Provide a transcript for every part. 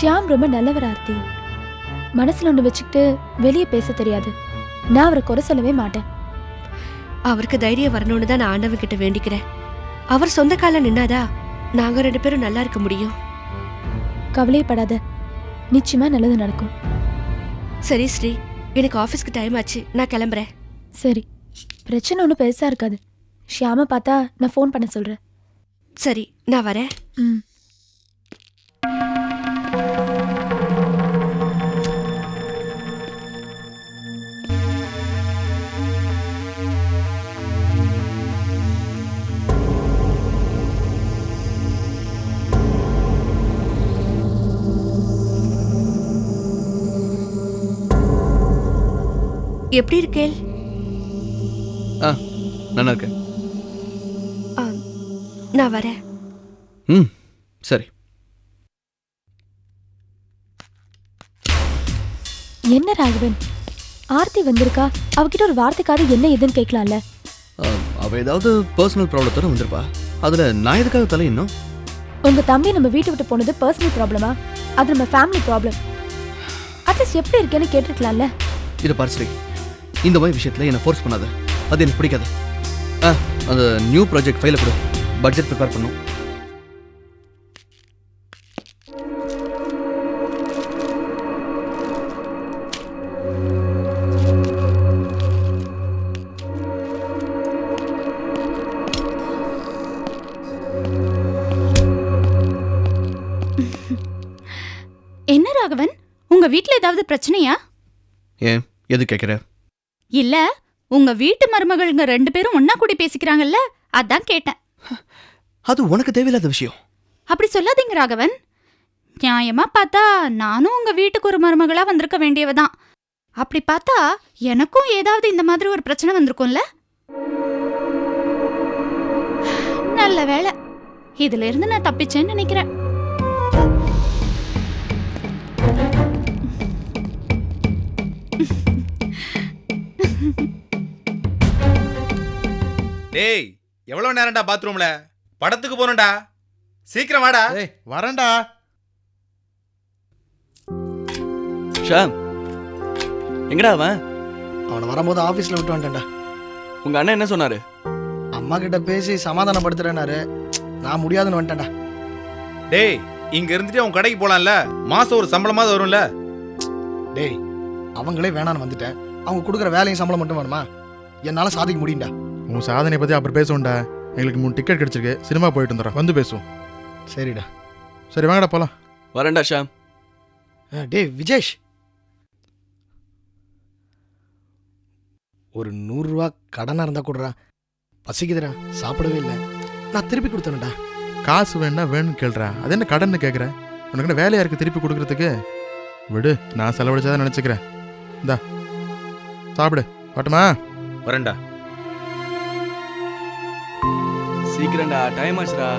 ஷியாம் ரொம்ப நல்லவர் ஆர்த்தி. மனசுல ஒன்று வச்சுக்கிட்டு வெளியே பேச தெரியாது. நான் அவரை குறை சொல்லவே மாட்டேன். அவருக்கு தைரியம் வரணும்னு தான் நான் ஆண்டவன் கிட்ட வேண்டிக்கிறேன். அவர் சொந்த கால நின்னாதா நாங்க ரெண்டு பேரும் நல்லா இருக்க முடியும்? கவலையப்படாத. நிச்சயமா நல்லது நடக்கும். சரி ஸ்ரீ. எனக்கு ஆபீஸ்க்கு டைம் ஆச்சு. நான் கிளம்புறேன். சரி. பிரச்சனை ஒன்றும் பெருசா இருக்காது. ஷியாமை பார்த்தா நான் ஃபோன் பண்ண சொல்றேன். சரி நான் வரேன். ம். எப்படி இருக்கேள்? ஆ நல்லா இருக்கேன். ஆ, நான் வரேன். ம் சரி. என்ன ராகவன்? ஆர்த்தி வந்திருக்கா? அவகிட்ட ஒரு வார்த்தைக்காவது என்ன ஏதுன்னு கேட்கலாம்ல? அவ ஏதாவது பர்சனல் ப்ராப்ளத்தோட வந்திருப்பா? அதுல நான் எதுக்காக தலை இன்னும் உங்க தம்பி நம்ம வீட்டை விட்டு போனது பர்சனல் ப்ராப்ளமா அது நம்ம ஃபேமிலி ப்ராப்ளம் அட்லீஸ்ட் எப்படி இருக்கேன்னு கேட்டிருக்கலாம்ல? இதை பார்சலி இந்த மாதிரி விஷயத்துல என்னை ஃபோர்ஸ் பண்ணாத. அது எனக்கு பிடிக்காது. ஆ அந்த நியூ ப்ராஜெக்ட் ஃபைலை கொடு. பட்ஜெட் ப்ரிப்பேர் பண்ணும். என்ன ராகவன்? உங்க வீட்ல ஏதாவது பிரச்சனையா? ஏன்? எது கேட்குற இல்ல உங்க வீட்டு மருமகள்ங்க ரெண்டு பேரும் ஒன்னா கூடி பேசிக்கிறாங்கல்ல அதான் கேட்டேன். அது உனக்கு தேவையில்லாத விஷயம். அப்படி சொல்லாதீங்க ராகவன். நியாயமா பார்த்தா நானும் உங்க வீட்டுக்கு ஒரு மருமகளா வந்திருக்க வேண்டியவதான். அப்படி பார்த்தா எனக்கும் ஏதாவது இந்த மாதிரி ஒரு பிரச்சனை வந்திருக்கும்ல? நல்ல வேளை. இதுல இருந்து நான் தப்பிச்சேன்னு நினைக்கிறேன். டேய் எவ்வளவு நேரம்டா பாத்ரூம்ல படத்துக்கு போகணும்டா. சீக்கிரம் வாடா. ஏய் வரேன்டா. ஷாம். எங்கடா அவன்? அவனை வரும்போது ஆஃபீஸில் விட்டு வந்துட்டேன்டா. உங்க அண்ணன் என்ன சொன்னாரு? அம்மா கிட்ட பேசி சமாதானப்படுத்துறேனாரு நான் முடியாதுன்னு வந்துட்டேன்டா. டேய் இங்க இருந்துட்டு உன் கடைக்கு போலாம்ல? மாசம் ஒரு சம்பளமாவது வரும்ல? டேய் அவங்களே வேணான்னு வந்துட்டேன். அவங்க கொடுக்குற வேலையும் சம்பளம் மட்டும் வேணுமா? என்னால் சாதிக்க முடியும்டா. உன் சாதனை பத்தி அப்புறம் பேசுவோம்டா. எங்களுக்கு மூணு டிக்கெட் கிடைச்சிருக்கு. சினிமா போயிட்டு வந்துடுறோம். வந்து பேசுவோம். சரிடா. சரி வாங்கடா போலாம். வரேன்டா ஷாம். ஆ, டேய் விஜேஷ். ஒரு நூறுரூவா கடனாக இருந்தால் கொடுறா. பசிக்குதுடா சாப்பிடவே இல்லை. நான் திருப்பி கொடுத்தேன்டா காசு வேணா வேணும்னு கேள்றா. அது என்ன கடன் கேட்குற உனக்கு என்ன வேலையா இருக்கு திருப்பி கொடுக்கறதுக்கு? விடு நான் செலவழிச்சாதான் நினச்சிக்கிறேன். இந்தா சாப்பிடு. பாட்டுமா வரேன்டா. சீக்கிரம்டா டைம் ஆச்சுடா.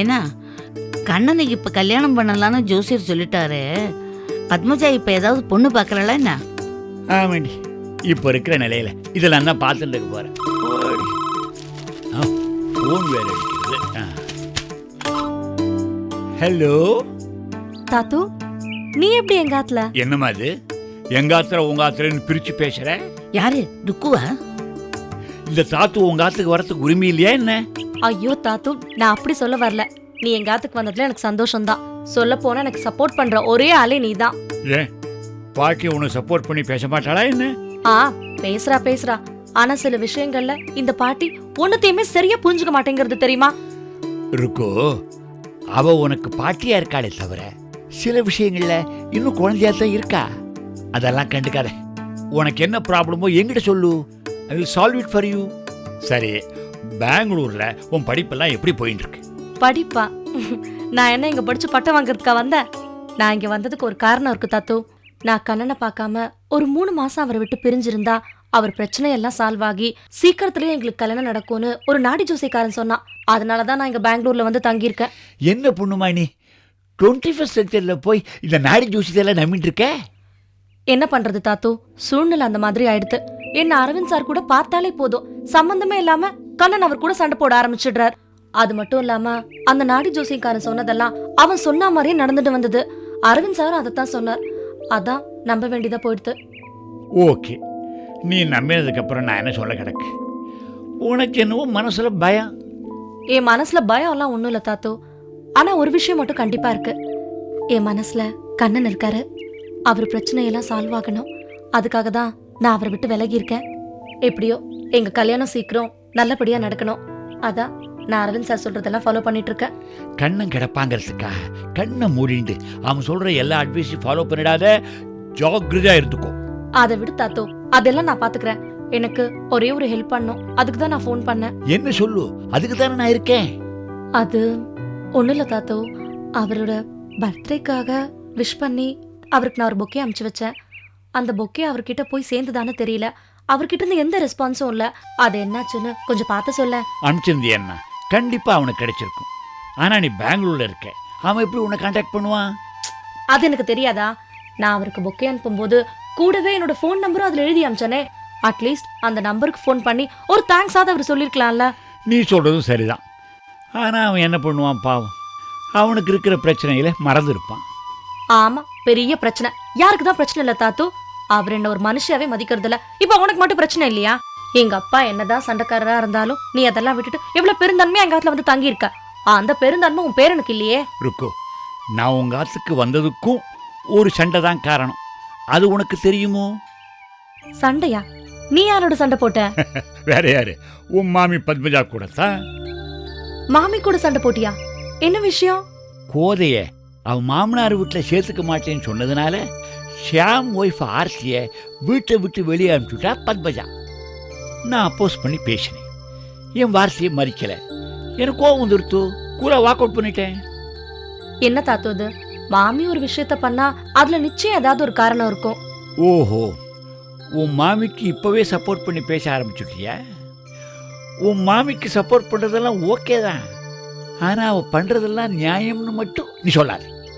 ஏன்னா கண்ணனுக்கு இப்ப கல்யாணம் பண்ணலான்னு ஜோசியர் சொல்லிட்டாரு. பத்மஜா இப்ப ஏதாவது பொண்ணு பார்க்கறல என்ன? ஆமாண்டி. இப்போ இருக்கிற நிலையில இதெல்லாம் தான் பார்த்துட்டு இருக்க போறேன் ஃபோன் வேற அடிக்கிறது. ஹலோ தாத்து நீ எப்படி எங்க ஆத்துல? என்னம்மா அது எங்க ஆத்திர உங்க ஆத்திரன்னு பிரிச்சு பேசுற? யாரு? துக்குவா இந்த தாத்து உங்க ஆத்துக்கு வரத்துக்கு உரிமை இல்லையா என்ன? ஐயோ தாத்து நான் அப்படி சொல்ல வரல. நீ எங்க ஆத்துக்கு வந்ததுல எனக்கு சந்தோஷம் தான் சொல்ல போனா எனக்கு சப்போர்ட் பண்ற ஒரே ஆளே நீதான். ஏன்? பாட்டி உனக்கு சப்போர்ட் பண்ணி பேச மாட்டாளா என்ன? ஆ பேசுறா பேசுறா. ஆனா சில விஷயங்கள்ல இந்த பாட்டி ஒன்னத்தையுமே சரியா புரிஞ்சுக்க மாட்டேங்கிறது தெரியுமா? இருக்கோ அவ உனக்கு பாட்டியா இருக்காளே தவிர சில விஷயங்கள்ல இன்னும் குழந்தையா தான் இருக்கா? அதெல்லாம் கண்டுக்காத. உனக்கு என்ன ப்ராப்ளமோ என்கிட்ட சொல்லு. I will solve it for you சரி பெங்களூர்ல உன் படிப்பெல்லாம் எப்படி போயிட்டு இருக்கு படிப்பா. நான் என்ன இங்க படிச்சு பட்டம் வாங்குறதுக்கா வந்தேன்? நான் இங்க வந்ததுக்கு ஒரு காரணம் இருக்கு தாத்து. நான் கண்ணனை பார்க்காம ஒரு மூணு மாசம் அவரை விட்டு பிரிஞ்சிருந்தா அவர் பிரச்சனை எல்லாம் சால்வ் ஆகி சீக்கிரத்திலேயே எங்களுக்கு கல்யாணம் நடக்கும்னு ஒரு நாடி ஜோசிக்காரன் சொன்னான். அதனால தான் நான் இங்க பெங்களூர்ல வந்து தங்கியிருக்கேன். என்ன பொண்ணுமா நீ டுவெண்ட்டி ஃபஸ்ட் செஞ்சுரியில் போய் இந்த நாடி ஜூசியெல்லாம் நம்பிட்டு இருக்க? என்ன பண்றது தாத்து? சூழ்நிலை அந்த மாதிரி ஆயிடுத்து. என்ன அரவிந்த் சார் கூட பார்த்தாலே போதும். சம்பந்தமே இல்லாம கண்ணன் அவர் கூட சண்டை போட ஆரம்பிச்சிடுறார். அது மட்டும் இல்லாம அந்த நாடி ஜோசியக்காரன் சொன்னதெல்லாம் அவன் சொன்ன மாதிரியே நடந்துட்டு வந்தது. அரவிந்த் சார் அதைத்தான் சொன்னார். அதான் நம்ப வேண்டியதா போயிடுது. ஓகே. நீ நம்பினதுக்கப்புறம் நான் என்ன சொல்ல கிடக்கு? உனக்கு என்னவோ மனசில் பயம். என் மனசுல பயம் எல்லாம் ஒண்ணும் இல்ல தாத்து. ஆனா ஒரு விஷயம் மட்டும் கண்டிப்பா இருக்கு. என் மனசுல கண்ணன் இருக்காரு. அவர் பிரச்சனையெல்லாம் சால்வ் ஆகணும். அதுக்காக தான் நான் அவரை விட்டு விலகி இருக்கேன். எப்படியோ எங்க கல்யாணம் சீக்கிரம் நல்லபடியா நடக்கணும். அதான் நான் அரவிந்த் சார் சொல்றதெல்லாம் ஃபாலோ பண்ணிட்டு இருக்கேன் கண்ணன் கிடப்பாங்கிறதுக்காக கண்ணை மூடிண்டு அவன் சொல்கிற எல்லா அட்வைஸையும் ஃபாலோ பண்ணிடாத ஜாக்கிரதையாக இருந்துக்கோ. அதை விடு தாத்தோ அதெல்லாம் நான் பாத்துக்கிறேன். எனக்கு ஒரே ஒரு ஹெல்ப் பண்ணும். அதுக்கு தான் நான் ஃபோன் பண்ணேன். என்ன சொல்லு? அதுக்கு தானே நான் இருக்கேன். அது ஒன்றும் இல்லை தாத்தோ. அவரோட பர்த்டேக்காக விஷ் பண்ணி அவருக்கு நான் ஒரு பொக்கே அமுச்சு வச்சேன். அந்த பொக்கே அவர்கிட்ட போய் சேர்ந்துதானே தெரியல. அவர்கிட்ட இருந்து எந்த ரெஸ்பான்ஸும் இல்லை. அது என்னாச்சுன்னு கொஞ்சம் பார்த்து சொல்ல அனுப்பிச்சிருந்தியன்னா கண்டிப்பாக அவனுக்கு கிடைச்சிருக்கும். ஆனால் நீ பெங்களூரில் இருக்க. அவன் எப்படி உன்னை காண்டாக்ட் பண்ணுவான்? அது எனக்கு தெரியாதா? நான் அவருக்கு பொக்கே அனுப்பும்போது கூடவே என்னோட ஃபோன் நம்பரும் அதில் எழுதி அமிச்சானே. அட்லீஸ்ட் அந்த நம்பருக்கு ஃபோன் பண்ணி ஒரு தேங்க்ஸாவது அவர் சொல்லியிருக்கலாம்ல நீ சொல்கிறதும் சரிதான். ஆனால் அவன் என்ன பண்ணுவான் பாவம். அவனுக்கு இருக்கிற பிரச்சனையில மறந்துருப்பான். ஆமா பெரிய பிரச்சனை. யாருக்கு தான் பிரச்சனை இல்ல தாத்து? அவர் என்ன ஒரு மனுஷாவே மதிக்கிறது இல்ல இப்ப உனக்கு மட்டும் பிரச்சனை இல்லையா? எங்க அப்பா என்னதான் சண்டைக்காரரா இருந்தாலும் நீ அதெல்லாம் விட்டுட்டு எவ்வளவு பெருந்தன்மையா எங்க ஆத்துல வந்து தங்கி இருக்க அந்த பெருந்தன்மை உன் பேரனுக்கு இல்லையே? ருக்கு நான் உங்க ஆத்துக்கு வந்ததுக்கும் ஒரு சண்டை தான் காரணம். அது உனக்கு தெரியுமோ? சண்டையா? நீ யாரோட சண்டை போட்ட? வேற யாரு? உன் மாமி பத்மஜா கூட தான் மாமி கூட சண்டை போட்டியா? என்ன விஷயம்? கோதைய அவன் மாமனார் வீட்டில் சேர்த்துக்க மாட்டேன்னு சொன்னதுனால ஷியாம் ஒய்ஃப் ஆர்த்திய வீட்டை விட்டு வெளியே அனுப்பிச்சுட்டா பத்மஜா. நான் அப்போஸ் பண்ணி பேசினேன். என் வார்த்தையை மறிக்கல. எனக்கு கோவம் வந்துருத்து. கூலா வாக் அவுட் பண்ணிட்டேன். என்ன தாத்து இது? மாமி ஒரு விஷயத்த பண்ணா அதுல நிச்சயம் ஏதாவது ஒரு காரணம் இருக்கும். ஓஹோ. உன் மாமிக்கு இப்போவே சப்போர்ட் பண்ணி பேச ஆரம்பிச்சுட்டியா? உன் மாமிக்கு சப்போர்ட் பண்ணுறதெல்லாம் ஓகே தான். ஆனால் அவள் பண்ணுறதெல்லாம் நியாயம்னு மட்டும் நீ சொல்லாது.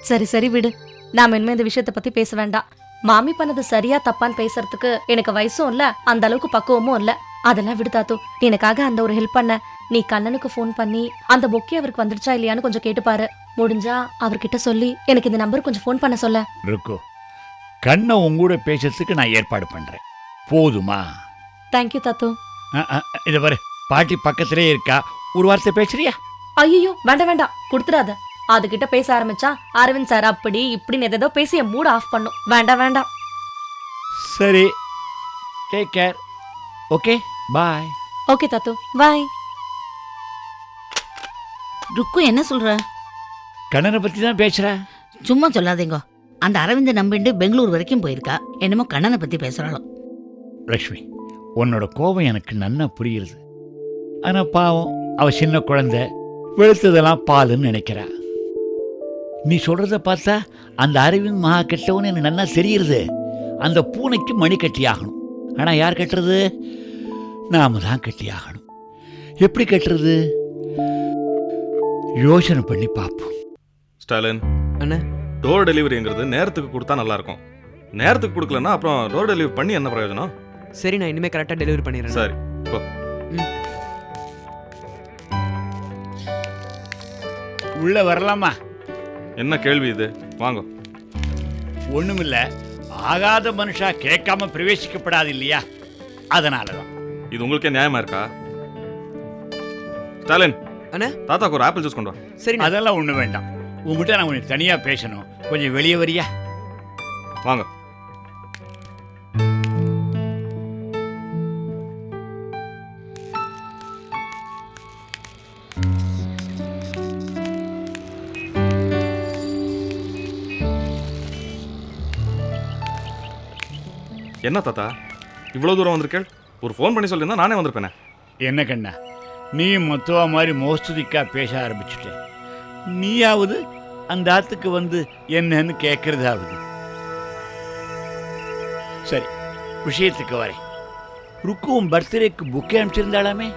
சரி சரி விடு. நாம இனிமே இந்த விஷயத்த பத்தி பேச வேண்டாம். மாமி பண்ணது சரியா தப்பான்னு பேசுறதுக்கு எனக்கு வயசும் இல்ல அந்த அளவுக்கு பக்குவமும் இல்ல. அதெல்லாம் விடு தாத்து நீ எனக்காக அந்த ஒரு ஹெல்ப் பண்ண. நீ கண்ணனுக்கு ஃபோன் பண்ணி அந்த பொக்கே அவருக்கு வந்துடுச்சா இல்லையான்னு கொஞ்சம் கேட்டு பாரு. முடிஞ்சா அவர்கிட்ட சொல்லி எனக்கு இந்த நம்பர் கொஞ்சம் ஃபோன் பண்ண சொல்ல. இருக்கோ கண்ணை உங்கூட பேசுறதுக்கு நான் ஏற்பாடு பண்ணுறேன் போதுமா? தேங்க்யூ தாத்து. இதை பாரு பாட்டி பக்கத்திலே இருக்கா ஒரு வார்த்தை பேசுறியா? ஐயோ வேண்டாம் வேண்டாம் கொடுத்துடாத. அதுகிட்ட பேச ஆரம்பிச்சா அரவிந்த் சார் அப்படி இப்படின்னு எதோ பேசி என் மூட ஆஃப் பண்ணும். வேண்டாம் வேண்டாம். சரி. Take care okay bye okay தாத்து. பாய் ருக்கு என்ன சொல்ற? கண்ணனை பற்றி தான் பேசுகிறேன் சும்மா சொல்லாதீங்க. அந்த அரவிந்த நம்பிண்டு பெங்களூர் வரைக்கும் போயிருக்கா. என்னமோ கண்ணனை பத்தி பேசுறாளாம் லக்ஷ்மி உன்னோட கோபம் எனக்கு நன்னா புரியுது. ஆனால் பாவம் அவ சின்ன குழந்தை வெளுத்ததெல்லாம் பாலுன்னு நினைக்கிறா. நீ சொல்றத பார்த்தா அந்த அரவிந்த் மகா கெட்டவன்னு எனக்கு நன்னா தெரியுது அந்த பூனைக்கு மணி கட்டி ஆகணும் ஆனால் யார் கட்டுறது? நாம தான் கட்டி ஆகணும் எப்படி கட்டுறது? யோசனை பண்ணி பார்ப்போம். ஸ்டாலின் அண்ணே. டோர் டெலிவரிங்கிறது நேரத்துக்கு கொடுத்தா நல்லா இருக்கும் நேரத்துக்கு கொடுக்கலன்னா அப்புறம் டோர் டெலிவரி பண்ணி என்ன பிரயோஜனம்? சரி நான் இனிமே கரெக்டாக டெலிவரி பண்ணிடுறேன். சரி உள்ள வரலாமா? என்ன கேள்வி இது? வாங்க. ஒண்ணுமில்ல. ஆகாத மனுஷா கேட்காம பிரவேசிக்கப்படாது இல்லையா? அதனால தான் இது உங்களுக்கே நியாயமா இருக்கா? ஸ்டாலின். அண்ணே. தாத்தாக்கு ஒரு ஆப்பிள் ஜூஸ் கொண்டு வா. சரி அதெல்லாம் ஒண்ணு வேண்டாம். உங்ககிட்ட நான் கொஞ்சம் தனியா பேசணும். கொஞ்சம் வெளியே வரியா? வாங்க. என்ன தாத்தா? இவ்வளோ தூரம் வந்திருக்கேள்? ஒரு ஃபோன் பண்ணி சொல்லியிருந்தா நானே வந்திருப்பேனே. என்ன கண்ணா? நீ மொத்தவா மாதிரி மோஸ்துதிக்கா பேச ஆரம்பிச்சுட்ட. நீயாவது அந்த ஆத்துக்கு வந்து என்னன்னு கேட்கறதாவது சரி விஷயத்துக்கு வரேன். ருக்குவும் பர்த்டேக்கு புக்கே அனுப்பிச்சிருந்தாளாமே?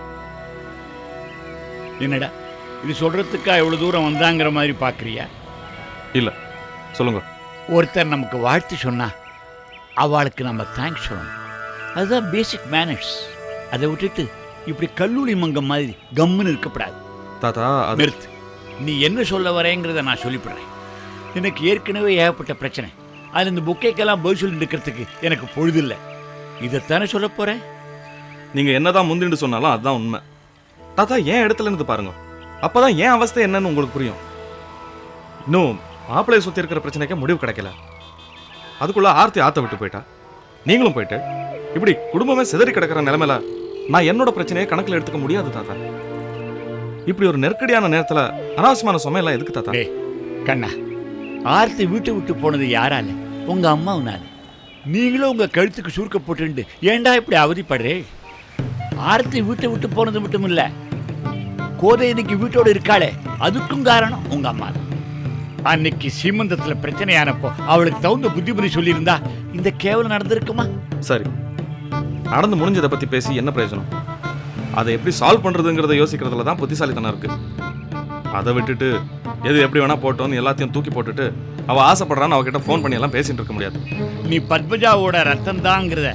என்னடா இது சொல்றதுக்கா எவ்வளவு தூரம் வந்தாங்கிற மாதிரி பார்க்கறியா சொல்லுங்க. ஒருத்தர் நமக்கு வாழ்த்து சொன்னா அவளுக்கு நம்ம தேங்க்ஸ் சொல்லணும். அதுதான் பேசிக் மேனர்ஸ் அதை விட்டுட்டு இப்படி கல்லூரி மங்கம் மாதிரி கம்முன்னு இருக்கக்கூடாது. தாத்தா நிறுத்து. நீ என்ன சொல்ல வரேங்கிறத நான் சொல்லிவிடுறேன். எனக்கு ஏற்கனவே ஏகப்பட்ட பிரச்சனை. அது இந்த புக்கைக்கெல்லாம் பதில் சொல்லி இருக்கிறதுக்கு எனக்கு பொழுதில்லை. இதைத்தானே சொல்ல போறேன்? நீங்க என்னதான் முந்திண்டு சொன்னாலும் அதுதான் உண்மை. தாத்தா ஏன் இடத்துல இருந்து பாருங்க. அப்பதான் ஏன் அவஸ்தை என்னன்னு உங்களுக்கு புரியும். இன்னும் மாப்பிள்ளைய சுத்தி இருக்கிற பிரச்சனைக்கு முடிவு கிடைக்கல. அதுக்குள்ள ஆர்த்தி ஆத்த விட்டு போயிட்டா. நீங்களும் போயிட்டு இப்படி குடும்பமே சிதறி கிடக்கிற நிலைமையில நான் என்னோட பிரச்சனையை கணக்கில் எடுத்துக்க முடியாது தாத்தா. இப்படி ஒரு நெருக்கடியான நேரத்துல அனாவசியமான சுமையெல்லாம் எதுக்கு தாத்தா? கண்ணா ஆர்த்தி வீட்டை விட்டு போனது யாரால? உங்க அம்மாவுனால. நீங்களும் உங்க கழுத்துக்கு சுருக்க போட்டுண்டு ஏன்டா இப்படி அவதிப்படுறே? ஆர்த்தி வீட்டை விட்டு போனது மட்டும் இல்லை கோதை இன்னைக்கு வீட்டோட இருக்காளே அதுக்கும் காரணம் உங்க அம்மா தான் அன்னைக்கு சீமந்தத்துல பிரச்சனையானப்போ அவளுக்கு தகுந்த புத்திமதி சொல்லியிருந்தா இந்த கேவலம் நடந்திருக்குமா? சரி. நடந்து முடிஞ்சதை பத்தி பேசி என்ன பிரயோஜனம்? அதை எப்படி சால்வ் பண்றதுங்கிறத யோசிக்கிறதுல தான் புத்திசாலித்தனம் இருக்கு. அதை விட்டுட்டு எது எப்படி வேணா போட்டோன்னு எல்லாத்தையும் தூக்கி போட்டுட்டு அவ ஆசைப்படுறான்னு அவகிட்ட ஃபோன் பண்ணி எல்லாம் பேசிட்டு இருக்க முடியாது. நீ பத்மஜாவோட ரத்தம் தாங்கிறத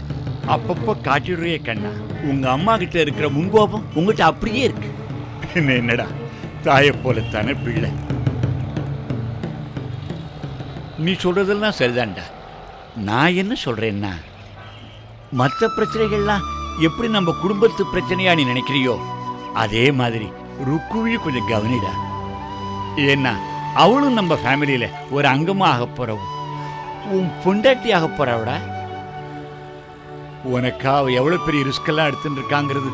அப்பப்போ காட்டிடுறியே கண்ணா. உங்க அம்மா கிட்ட இருக்கிற முன்கோபம் உங்ககிட்ட அப்படியே இருக்கு. என்ன என்னடா தாயை போலத்தானே பிள்ளை. நீ சொல்கிறதெல்லாம் சரிதான்டா. நான் என்ன சொல்கிறேன்னா மற்ற பிரச்சனைகள்லாம் எப்படி நம்ம குடும்பத்து பிரச்சனையா நீ நினைக்கிறியோ அதே மாதிரி ருக்குவி கொஞ்சம் கவனிடா. ஏன்னா அவளும் நம்ம ஃபேமிலியில் ஒரு அங்கமாக ஆக உன் பொண்டாட்டி ஆக போறவடா. உனக்கா எவ்வளோ பெரிய ரிஸ்கெல்லாம் எடுத்துட்டு இருக்காங்கிறது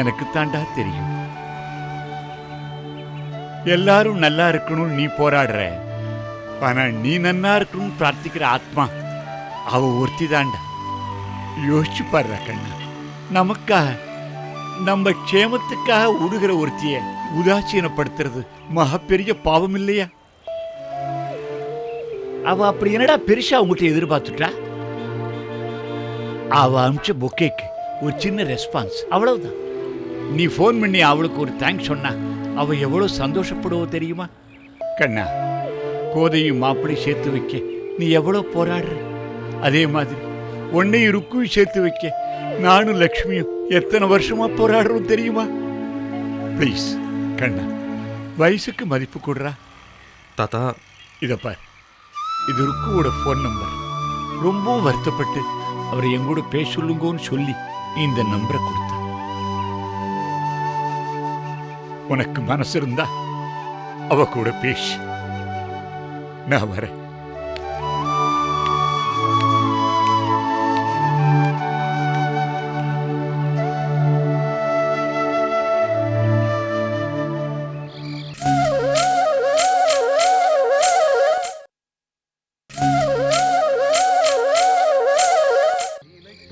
எனக்கு தாண்டா தெரியும். எல்லாரும் நல்லா இருக்கணும்னு நீ போராடுற. ஆனா நீ நன்னா இருக்கணும்னு பிரார்த்திக்கிற ஆத்மா அவ ஒருத்தி தாண்டா. யோசிச்சு பாடுற கண்ணா. நமக்காக நம்ம க்ஷேமத்துக்காக உடுகிற ஒருத்திய உதாசீனப்படுத்துறது மகப்பெரிய பாவம் இல்லையா? அவ அப்படி என்னடா பெருசா உங்கள்கிட்ட எதிர்பார்த்துட்டா? அவ அனுப்பிச்ச பொக்கேக்கு ஒரு சின்ன ரெஸ்பான்ஸ் அவ்வளவுதான். நீ ஃபோன் பண்ணி அவளுக்கு ஒரு தேங்க்ஸ் சொன்னா அவ எவ்வளவு சந்தோஷப்படுவோ தெரியுமா? கண்ணா கோதையும் மாப்பிளையும் சேர்த்து வைக்க. நீ எவ்வளவு போராடுற? அதே மாதிரி உன்னையும் ருக்குயும் சேர்த்து வைக்க. நானும் லக்ஷ்மியும் எத்தனை வருஷமா போராடுறோம் தெரியுமா? ப்ளீஸ் கண்ணா வயசுக்கு மதிப்பு கொடுறா. தாத்தா. இதை பார். இது ருக்குவோட ஃபோன் நம்பர் ரொம்பவும் வருத்தப்பட்டு அவர் எங்கூட பேச சொல்லுங்கன்னு சொல்லி இந்த நம்பரை கொடுத்தார் உனக்கு மனசு இருந்தா அவ கூட பேசு. நான் வரேன்.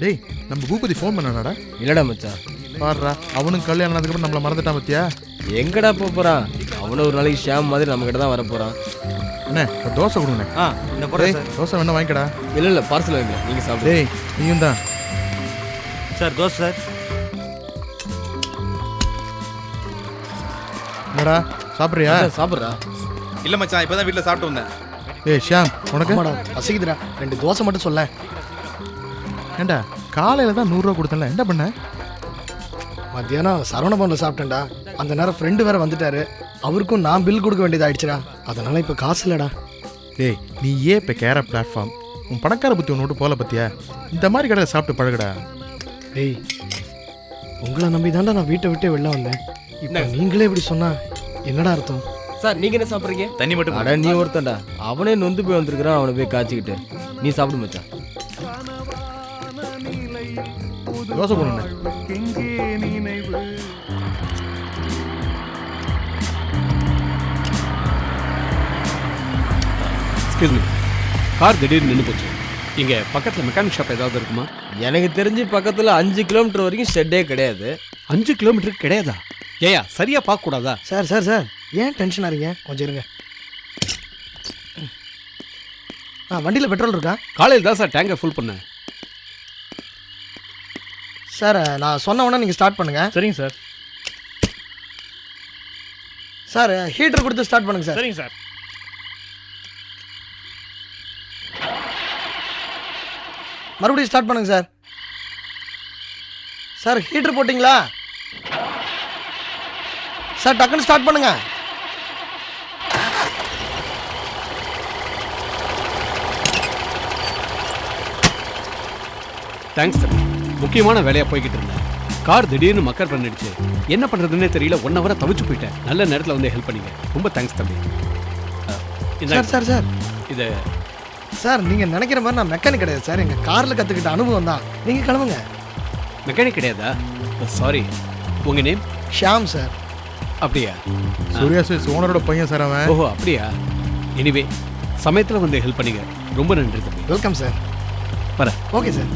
டேய் நம்ம பூபதி ஃபோன் பண்ணானாடா? இல்லடா மச்சான். பாடுறா அவனுக்கு கல்யாணம் ஆனதுக்கப்புறம் நம்மளை மறந்துட்டான் பத்தியா? எங்கடா போறான்? அவனும் ஒரு நாளைக்கு ஷாம் மாதிரி நம்ம கிட்ட தான் வர போறான் அண்ணே ஒரு தோசை கொடுங்கண்ணே. ஆ இந்த டேய் தோசை வேணா வாங்கிக்கடா. இல்ல இல்ல பார்சல் வைங்க நீங்க சாப்பிடு. டேய் நீயும் தான். Sir dosa sir. என்னடா சாப்பிட்றியா? சாப்பிட்றா. இல்ல மச்சான் இப்பதான் வீட்ல சாப்பிட்டு வந்தேன். ஏய் ஷியாம் உனக்கு? ஆமாடா பசிக்குதுடா. ரெண்டு தோசை மட்டும் சொல்ல ஏண்டா காலையில தான் நூறுரூவா கொடுத்தல என்ன பண்ண? மத்தியானம் சரவண பவனில் சாப்பிட்டேன்டா. அந்த நேரம் ஃப்ரெண்டு வேற வந்துட்டாரு. அவருக்கும் நான் பில் கொடுக்க வேண்டியதாயிடுச்சுடா அதனால இப்போ காசு இல்லடா. டேய் நீ ஏன் இப்போ கேர பிளாட்ஃபார்ம் உன் பணக்கார புத்தி ஒன்று விட்டு போல பத்தியா? இந்த மாதிரி கடையில் சாப்பிட்டு பழகுடா. டேய் உங்களை நம்பி தான்டா நான் வீட்டை விட்டே வெளில வந்தேன். இப்போ நீங்களே இப்படி சொன்னா என்னடா அர்த்தம்? சார் நீங்க என்ன சாப்பிடுறீங்க? தண்ணி மட்டும் அட நீ ஒருத்தன்டா. அவனே நொந்து போய் வந்திருக்கிறான் அவனை போய் காய்ச்சிக்கிட்டு. நீ சாப்பிடு மச்சான். தோசை கொடுண்ணே எக்ஸ்கியூஸ் மீ கார் திடீர்னு நின்று போச்சு. இங்கே பக்கத்தில் மெக்கானிக் ஷாப் ஏதாவது இருக்குமா? எனக்கு தெரிஞ்சு பக்கத்துல அஞ்சு கிலோமீட்டர் வரைக்கும் ஷெட்டே கிடையாது. அஞ்சு கிலோமீட்டருக்கு கிடையாதா? ஏயா சரியா பார்க்கக்கூடாதா? Sir sir sir. ஏன் டென்ஷன் ஆறீங்க கொஞ்சம் இருங்க. ஆ வண்டியில் பெட்ரோல் இருக்கா? காலையில் தான் சார் டேங்கை ஃபுல் பண்ணேன். சார் நான் சொன்ன உடனே நீங்கள் ஸ்டார்ட் பண்ணுங்க. சரிங்க சார். சார் ஹீட்டர் கொடுத்து ஸ்டார்ட் பண்ணுங்க சார். சரிங்க சார். மறுபடியும் ஸ்டார்ட் பண்ணுங்க சார் சார் ஹீட்டர் போட்டிங்களா? சார் டக்குன்னு ஸ்டார்ட் பண்ணுங்க. தேங்க்ஸ் தம்பி முக்கியமான வேலையாக போய்கிட்டு இருந்தேன். கார் திடீர்னு மக்கர் பண்ணிடுச்சு. என்ன பண்ணுறதுன்னே தெரியல. ஒன் ஹவராக தவிச்சு போயிட்டேன். நல்ல நேரத்தில் வந்து ஹெல்ப் பண்ணீங்க. ரொம்ப தேங்க்ஸ் தம்பி. சார் சார் சார் இதை சார் நீங்கள் நினைக்கிற மாதிரி நான் மெக்கானிக் கிடையாது சார். எங்கள் காரில் கற்றுக்கிட்ட அனுபவம் தான். நீங்கள் கிளம்புங்க. மெக்கானிக் கிடையாதா? சாரி உங்கள் நேம் ஷியாம் சார். அப்படியா? சூர்யா ஸ்வீட்ஸ் ஓனரோட பையன் சார் அவன். ஓஹோ அப்படியா? எனிவே சமயத்தில் வந்து ஹெல்ப் பண்ணீங்க ரொம்ப நன்றி தம்பி. Welcome sir. வரேன் ஓகே சார்.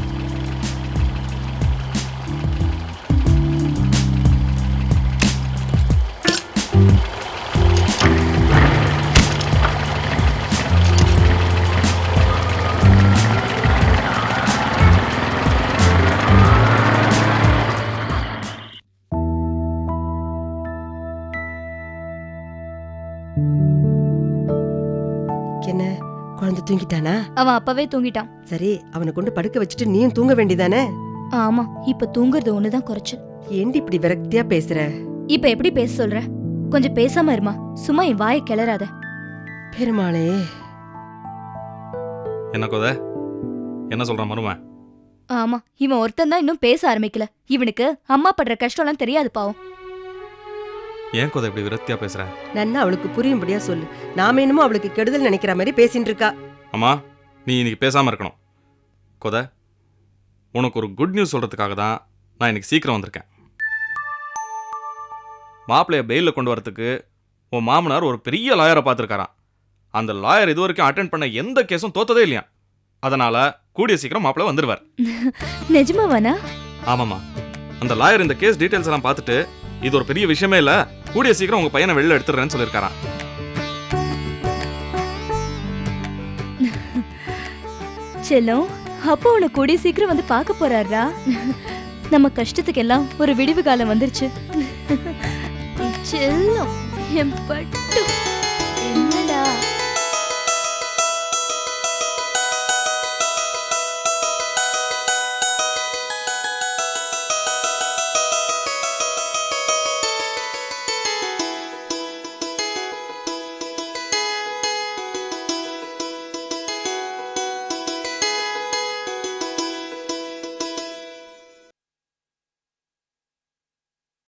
என்ன குழந்தை தூங்கிட்டானா அவன் அப்பவே தூங்கிட்டான். சரி அவனை கொண்டு படுக்க வச்சுட்டு நீயும் தூங்க வேண்டியதானே? ஆமா இப்ப தூங்குறது ஒண்ணுதான் குறைச்சல். ஏண்டி இப்படி விரக்தியா பேசுற? இப்ப எப்படி பேச சொல்ற? கொஞ்சம் பேசாம இருமா சும்மா என் வாயை கிளறாத. பெருமாளே. என்ன கோத? என்ன சொல்கிறான் மருமன் ஆமா இவன் ஒருத்தன் தான் இன்னும் பேச ஆரம்பிக்கல. இவனுக்கு அம்மா படுற கஷ்டம்லாம் தெரியாது பாவம். ஏன் கோதை இப்படி விரக்தியாக பேசுகிற நன்னா அவளுக்கு புரியும்படியா சொல்லு. நாம என்னமோ அவளுக்கு கெடுதல் நினைக்கிற மாதிரி பேசிட்டு இருக்கா அம்மா நீ இன்னைக்கு பேசாமல் இருக்கணும். கோத உனக்கு ஒரு குட் நியூஸ் சொல்கிறதுக்காக தான் நான் இன்னைக்கு சீக்கிரம் வந்திருக்கேன். மாப்பிள்ளைய பெயிலில் கொண்டு வரத்துக்கு உன் மாமனார் ஒரு பெரிய லாயரை பார்த்துருக்காராம். அந்த லாயர் இது வரைக்கும் அட்டென்ட் பண்ண எந்த கேஸும் தோத்ததே இல்லையா அதனால கூடிய சீக்கிரம் மாப்பிள்ளை வந்துடுவார் நிஜமாவானா? ஆமாம்மா. அந்த லாயர் இந்த கேஸ் டீட்டெயில்ஸ் எல்லாம் பார்த்துட்டு இது ஒரு பெரிய விஷயமே இல்ல. கூடிய சீக்கிரம் உங்க பையனை வெளில எடுத்துடுறேன்னு சொல்லியிருக்காராம். செல்லம் அப்போ உன்னை கூடிய சீக்கிரம் வந்து பார்க்க போறாரா நம்ம கஷ்டத்துக்கு எல்லாம் ஒரு விடிவு காலம் வந்துருச்சு. செல்லம் என் பட்டு